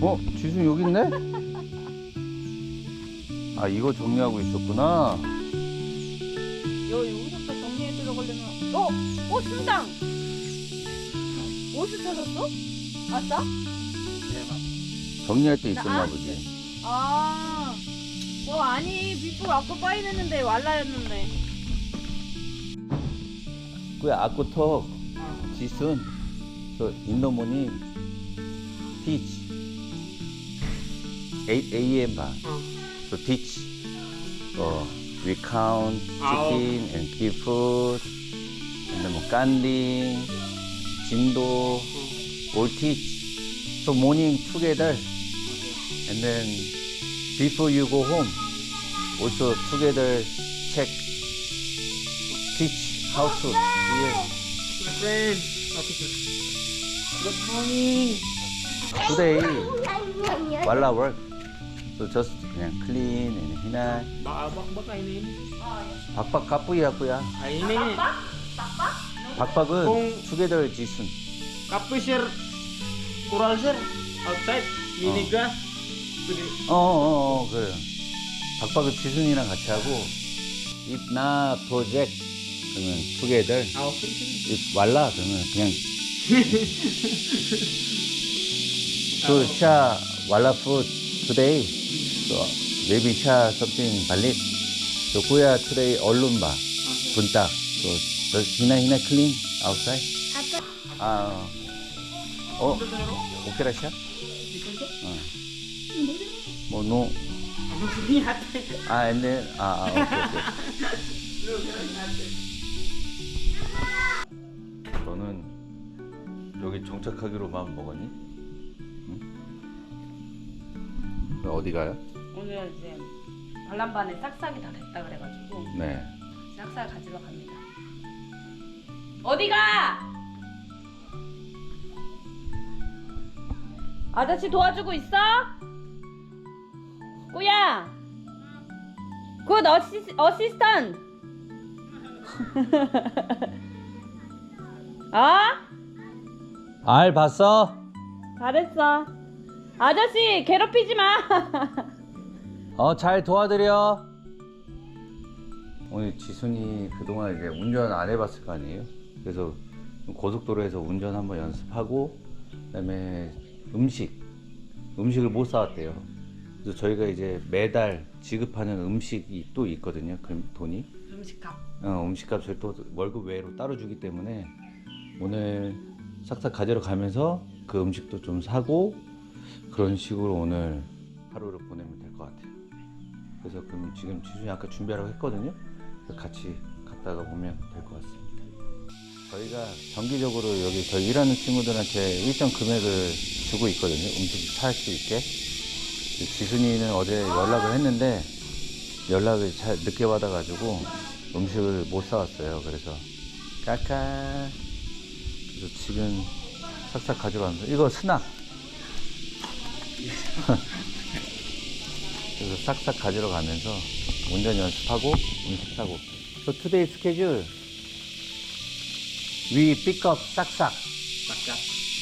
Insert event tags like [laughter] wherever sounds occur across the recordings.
어? 지순 여기 있네? [laughs] 아 이거 정리하고 있었구나. 여 여기서부터 정리해 들어가려면 어? 어 순당 어디서 찾았어? 아싸? 정리할 때 있었나 나- 보지. 아, 뭐 아니 비포 아까 파인했는데 왈라였는데. 그 아쿠톡 지순 저 인도모니 teach 8 a.m. 봐. So teach. 어, we count 아, chicken and give food. and then 뭐 깐딩, 진도, all teach. So morning together. And then before you go home, also together check, teach how to. My friend. Officer. Good morning. Today, while I work, so just 그냥 clean and hinay. Bak ba kainin? 박박 가쁘야 뿌야. Kainin. 박박은 공- together 지순. Sir. Kural sir. Outside. Miniga. Pwede. 어어어 그래. 박박은 지순이랑 같이 하고 if not project 그러면 together. Ah, okay sir. if 왈라 그러면 그냥 so 샤 왈라 food today. So maybe 샤 something valid. So kuya today 얼른 봐. 분딱. So just hina hina clean outside. 아 어. 오케라 샤? 어. 뭐 노. 아, and then 아, 아 오케이 오케이. 너는 여기 정착하기로 마음 먹었니? 어디 가요? 오늘 이제 반란반에 싹싹이 다 됐다 그래가지고 네. 싹싹 가지러 갑니다. 어디 가? 아저씨 도와주고 있어? 꾸야. 굿 어시, 어시스턴. 아? [laughs] 알 봤어? 잘했어. 아저씨 괴롭히지 마. [laughs] 어, 잘 도와드려. 오늘 지순이 그동안 이제 운전 안 해봤을 거 아니에요? 그래서 고속도로에서 운전 한번 연습하고, 그다음에 음식, 음식을 못 사왔대요. 그래서 저희가 이제 매달 지급하는 음식이 또 있거든요. 그 돈이. 음식값. 어, 음식값을 또 월급 외로 따로 주기 때문에 오늘 싹싹 가지러 가면서 그 음식도 좀 사고 그런 식으로 오늘 하루를 보내면 될 것 같아요. 그래서 그럼 지금 지순이 아까 준비하라고 했거든요. 같이 갔다가 보면 될 것 같습니다. 저희가 정기적으로 여기 저희 일하는 친구들한테 일정 금액을 주고 있거든요. 음식 살 수 있게. 지순이는 어제 연락을 했는데 연락을 잘 늦게 받아가지고 음식을 못 사왔어요. 그래서 까까. 그래서 지금 싹싹 왔는데 이거 스낙. 그래서 싹싹 가지러 가면서 운전 연습하고 음식 사고. So today schedule we pick up 싹싹 Saksak.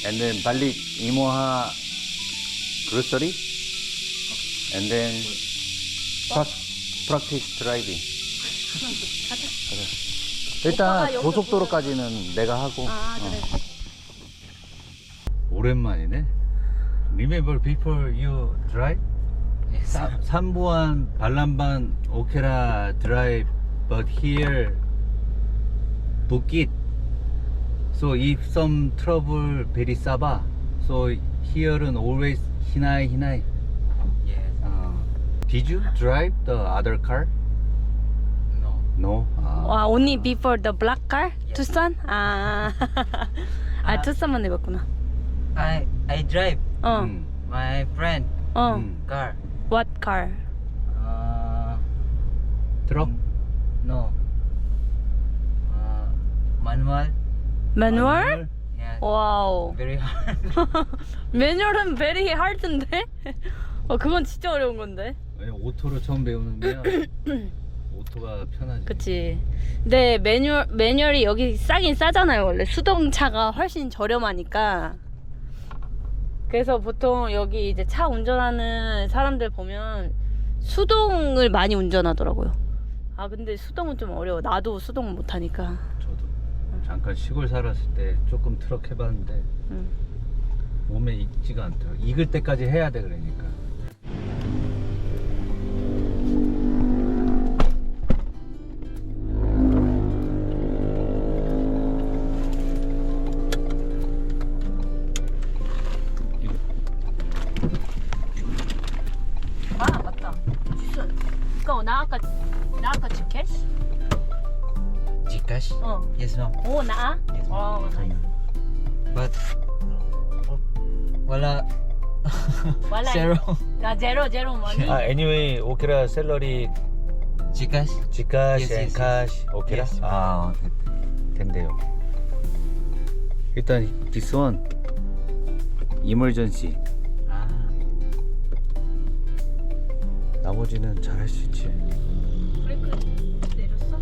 and then balik 이모하 grocery and then pra- practice driving. 그래. 일단 고속도로까지는 내가 하고. 아 어. 그래. 오랜만이네. Remember before you drive? 사- 삼부안 발람반 오케라 drive, but here Bukit. So if some trouble very saba. So here는 always hinai hinai. Yes. Uh, did you drive the other car? No. No. 아. 와 only before the black car? 투싼? 아, 아 투싼만 해봤구나. I I drive 어, 음. my friend 어. 음. car. What car? Uh, 트럭? no. Uh, manual. 매뉴얼? Yeah. 와우. Very hard. [laughs] 매뉴얼은 very hard인데? [laughs] 어 그건 진짜 어려운 건데. 왜 오토로 처음 배우는데요. [coughs] 오토가 편하지. 그치. 근데 매뉴얼 매뉴얼이 여기 싸긴 싸잖아요 원래 수동차가 훨씬 저렴하니까. 그래서 보통 여기 이제 차 운전하는 사람들 보면 수동을 많이 운전하더라고요. 아 근데 수동은 좀 어려워. 나도 수동은 못하니까. 저도 잠깐 시골 살았을 때 조금 트럭 해봤는데 응. 몸에 익지가 않더라고. 익을 때까지 해야 돼 그러니까. 그거 나 아까 나 아까 치켓? Gcash? 어. Yes, ma'am. 오 나? Yes, ma'am. 어 나이스. But wala 원래 zero. 아 제로 제로 머니. 아 anyway 오케라 샐러리 Gcash? 지카시 Yes, yes, 앤카시 오케라. Yes. 아 됐- 된대요. 일단 this one 이 나머지는 잘할 수 있지. 브레이크 내렸어?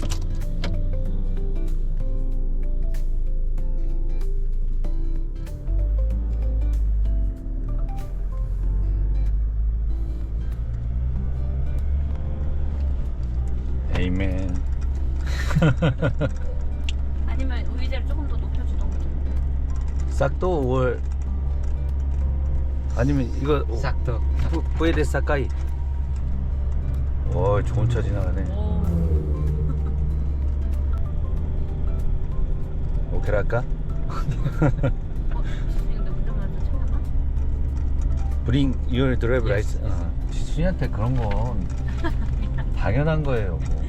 에이맨. [laughs] 아니면 의자를 조금 더 높여주던가. 싹도 5월 아니면 이거 Sakto. 푸- 푸에데 사카이. 와 좋은 차 지나가네. 오. 오케라 할까? [laughs] 어, 챙겼나? Bring your drive Yes, license. 어. 지순이한테 그런 건 [laughs] 당연한 거예요. 뭐.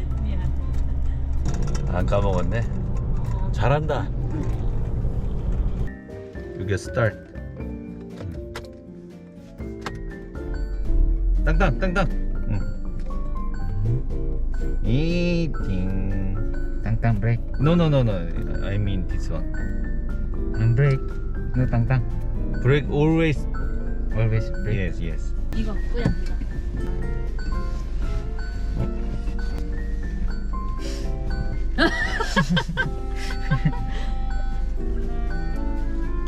안 까먹었네. 어. 잘한다. 여기 스타트. 땅땅 땅땅. 응. 이팅. Tang tang brake. No no no no. I mean this one. Brake. No tang tang. Brake always. Always brake. Yes yes. 이거 꾸야 이거.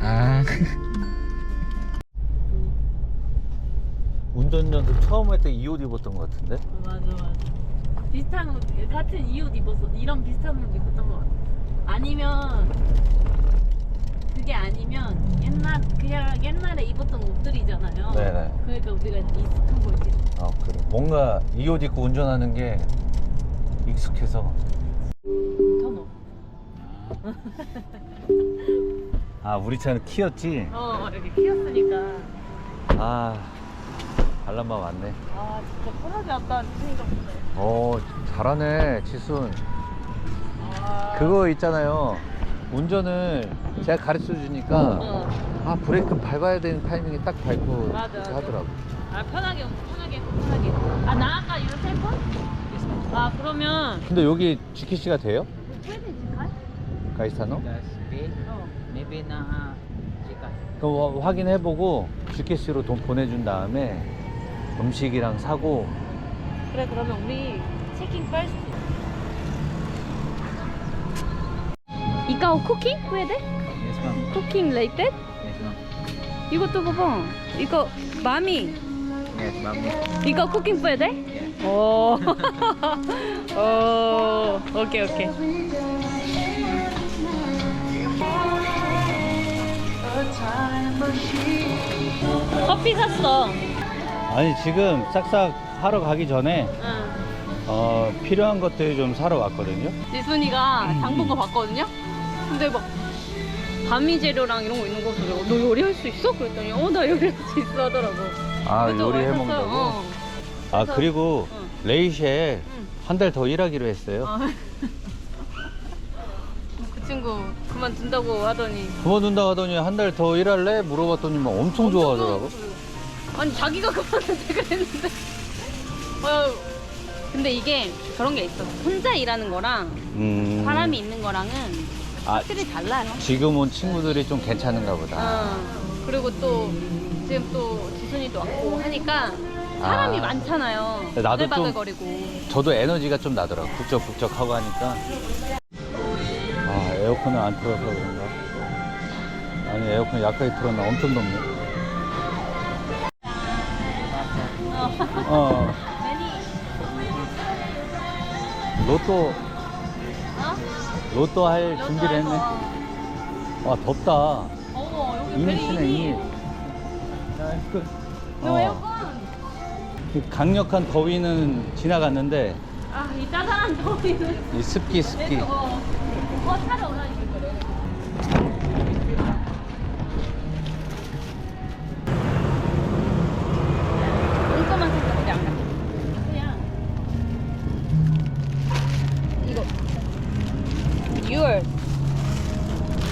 Ah. 운전 연습 처음 할 때 이 옷 입었던 것 같은데. 어, 맞아 맞아. 비슷한 옷 같은 이 옷 입었어. 이런 비슷한 옷 입었던 것 같아. 아니면 그게 아니면 옛날 그냥 옛날에 입었던 옷들이잖아요. 네네. 그러니까 우리가 익숙한 거 이제 아 그래. 뭔가 이 옷 입고 운전하는 게 익숙해서. 터너. 아 우리 차는 키였지. 어 이렇게 키웠으니까. 아 반란마 왔네. 아 진짜 편하게 왔다 생각 보네. 어 잘하네 지순. 아. 그거 있잖아요. 운전을 제가 가르쳐 주니까 어. 아 브레이크 밟아야 되는 타이밍에 딱 밟고 맞아. 하더라고. 아 편하게 편하게 편하게. 아나 아까 이거 셀폰? 아 그러면 근데 여기 GKC가 돼요? 칼? 가이스타노? 어. 그거 확인해보고 GKC로 돈 보내준 다음에 음식이랑 사고 그래 그러면 우리 체킹 first. 이거 쿠킹? 왜 돼? Yes, ma'am. 쿠킹 레이트? Yes, ma'am. 이것도 봐봐. 이거 마미. Yes, ma'am. 이거 쿠킹 뿌야 돼? Yes. 오. [laughs] 오. 오케이 오케이. 커피 샀어. 아니 지금 싹싹 하러 가기 전에 응. 어, 필요한 것들 좀 사러 왔거든요 지순이가 장본거 봤거든요. 근데 막 가미 재료랑 이런 거 있는 거 보고 너 요리할 수 있어? 그랬더니 어 나 요리할 수 있어 하더라고. 아 그래서 요리해 와서 먹는다고? 어. 아 그래서- 그리고 응. 레이시에 응. 한 달 더 일하기로 했어요 아. [laughs] 그 친구 그만둔다고 하더니 그만둔다 하더니 한 달 더 일할래? 물어봤더니 막 엄청 좋아하더라고 아 니 자기가 그만둔대 그랬는데. 어, 근데 이게 그런 게 있어. 혼자 일하는 거랑 음, 사람이 있는 거랑은 아, 확실히 달라요. 지금 온 친구들이 좀 괜찮은가 보다. 어, 그리고 또 지금 또 지순이도 왔고 하니까 사람이 아. 많잖아요. 나도 좀- 바글바글거리고. 저도 에너지가 좀 나더라고. 북적북적 하고 하니까. 아 에어컨을 안 틀어서 그런가? 아니 에어컨 약하게 틀었나? 엄청 덥네 어. 로또 어? 로또 할 준비를 했네. 와 덥다. 어머 여기 이니치네 베리 이니. 그, 너 어, 에어컨. 그 강력한 더위는 지나갔는데 아이 짜잘한 더위는. 이 습기 습기. 어, 어 차를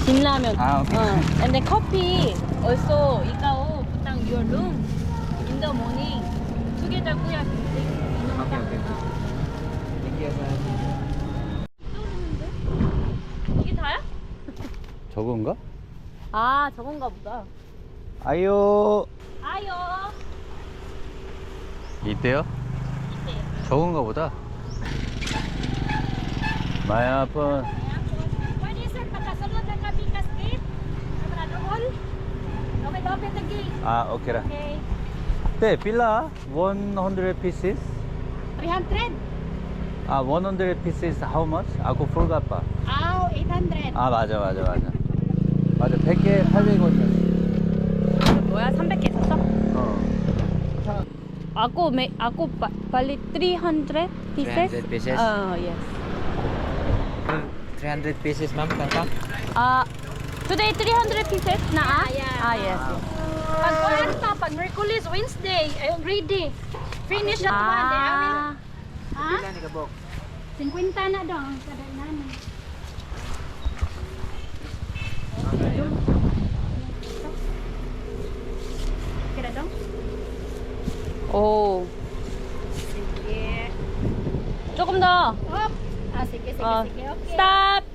진라면. 아, 오케이. 어. And then coffee also ikaw putang your room in the morning. Together kuya. Okay, okay. Thank you, sir. 이게 다야? 저건가? 아 저건가 보다. 아유 아요. 이때요? 저건가 보다. 마야 아픈 Gate. 아 오케이라. Okay. 네 빌라 100 pieces. 300. 아100 pieces how much? 아고 forgot 봐. Aw, 800. 아 맞아 맞아 맞아. 맞아 100개 800원. 뭐야 300개 샀어? 어. Ako may ako pa, palit 300 pieces. 300 pieces? Oh, yes. 300 pieces, ma'am. Kanta? Ah, today 300 pieces na ah? yeah. Ah, yes. yes. Pag ano pa, pag Mercury's Wednesday, ay ready. Finish that ah. one day. I will. Ha? 50 na daw ang kada nani. Kira daw? Oh. Sige. Cukup daw. Hop. Ah, sige, sige, ah. sige. Okay. Stop.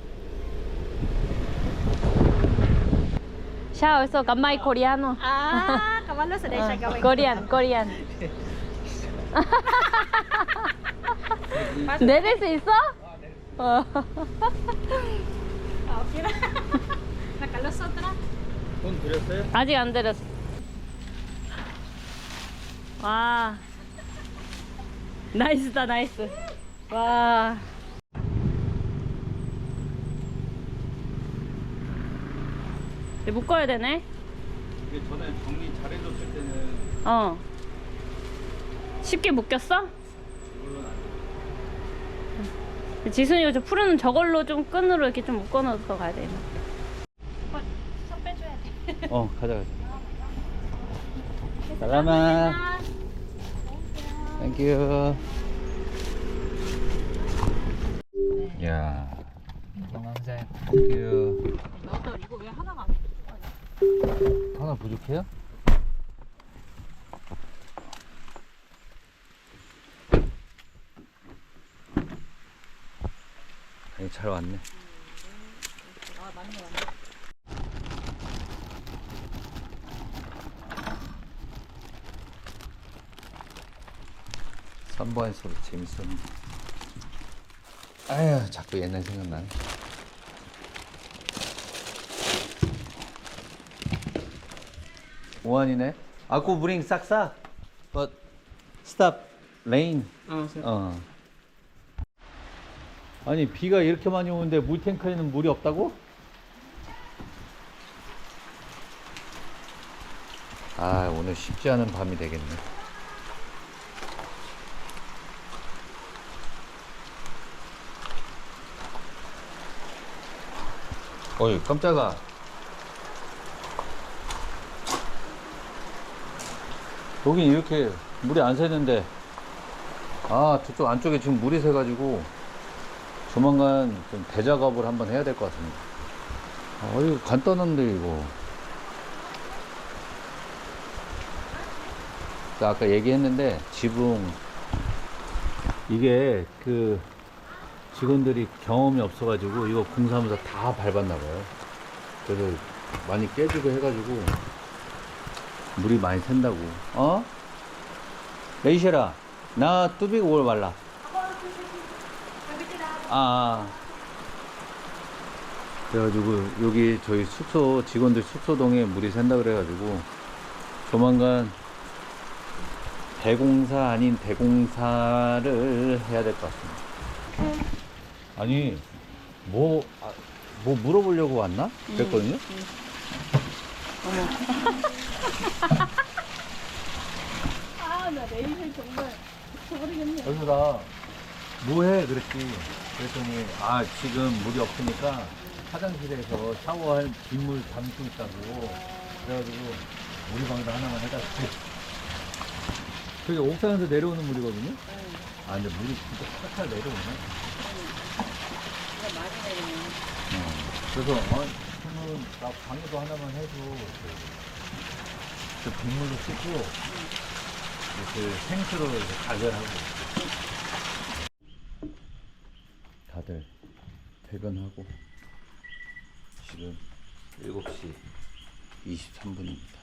Siya also koreano. Ah, kabalo sa day siya gawin. Korean, Korean. 내릴 수 있어? 어. Ah, Okay na. Nakalusot na. 돈 드렸어요? 아직 안 내렸어. 와. 나이스다, 나이스. 와. 이제 묶어야 되네. 이게 전에 정리 잘해줬을 때는 어. 쉽게 묶였어? 지순이가 저 푸르는 저걸로 좀 끈으로 이렇게 좀 묶어놓고 가야 돼. So, 빼줘야 돼. [laughs] 어 가자 가자. [laughs] 살라마. 땡큐. 야. Ma'am, sir. 땡큐. 너도 이거 왜 하나가 하나 부족해요? 아니 잘 왔네. 선보에서 재밌었는데. 아휴 자꾸 옛날 생각나네. 오한이네. 아고 브링 싹싹. But stop rain. Sir. 어. 아니 비가 이렇게 많이 오는데 물 탱크에는 물이 없다고? 아 오늘 쉽지 않은 밤이 되겠네. 어이 깜짝아. 여긴 이렇게 물이 안 새는데 아 저쪽 안쪽에 지금 물이 새 가지고 조만간 좀 대작업을 한번 해야 될 것 같습니다. 아 이거 간단한데 이거. 그 아까 얘기했는데 지붕. 이게 그 직원들이 경험이 없어가지고 이거 공사하면서 다 밟았나 봐요. 그래서 많이 깨지고 해가지고 물이 많이 샌다고 어? 레이셔라 나 뚜비가 올 말라 아, 아 그래가지고 여기 저희 숙소 직원들 숙소동에 물이 샌다 그래가지고 조만간 대공사 아닌 대공사를 해야 될 것 같습니다. 아니 뭐, 아, 뭐 물어보려고 왔나? 그랬거든요. [laughs] 아, 나 내일은 정말 모르겠네. 여기서 나 뭐해 그랬지. 그랬더니 아 지금 물이 없으니까 화장실에서 샤워할 빗물 담고 있다고. 그래가지고 우리 방도 하나만 줄게. 저기 옥상에서 내려오는 물이거든요. 아 근데 물이 진짜 살살 내려오네. 어, 그래서 어, 그러면 나 방에도 하나만 해줘. 그 빗물로 씻고 이렇게 생수로 이렇게 가열하고. 다들 퇴근하고 지금 7시 23분입니다.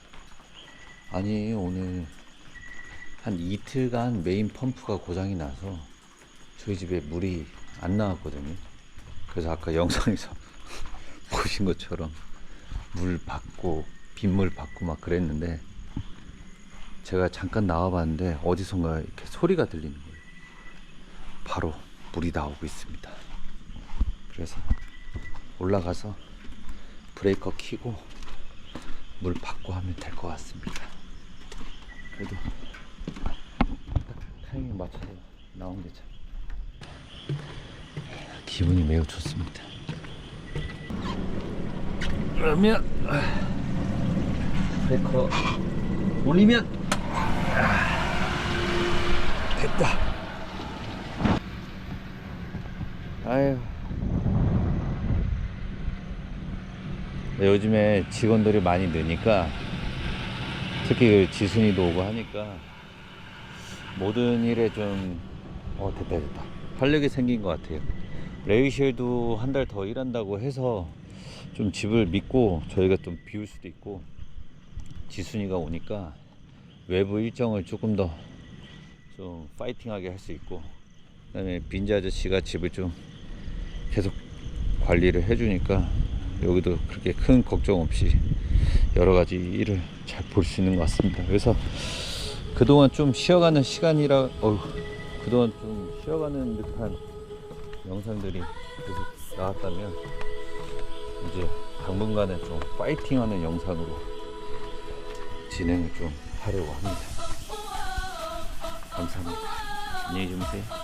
아니 오늘 한 이틀간 메인 펌프가 고장이 나서 저희 집에 물이 안 나왔거든요. 그래서 아까 영상에서 보신 것처럼 물 받고 빗물 받고 막 그랬는데 제가 잠깐 나와봤는데 어디선가 이렇게 소리가 들리는 거예요. 바로 물이 나오고 있습니다. 그래서 올라가서 브레이커 키고 물 받고 하면 될 것 같습니다. 그래도 딱 타이밍 맞춰서 나온 게 참. 기분이 매우 좋습니다. 그러면 브레이커 올리면 아, 됐다. 아유. 네, 요즘에 직원들이 많이 느니까 특히 그 지순이도 오고 하니까 모든 일에 좀 어, 됐다 됐다 활력이 생긴 것 같아요. 레이실도 한 달 더 일한다고 해서 좀 집을 믿고 저희가 좀 비울 수도 있고 지순이가 오니까 외부 일정을 조금 더 좀 파이팅하게 할 수 있고 그다음에 빈자 아저씨가 집을 좀 계속 관리를 해주니까 여기도 그렇게 큰 걱정 없이 여러 가지 일을 잘 볼 수 있는 것 같습니다. 그래서 그동안 좀 쉬어가는 시간이라 어휴, 그동안 좀 쉬어가는 듯한 영상들이 계속 나왔다면 이제 당분간은 좀 파이팅하는 영상으로 진행을 좀 하려고 합니다. 감사합니다. 안녕히 주무세요.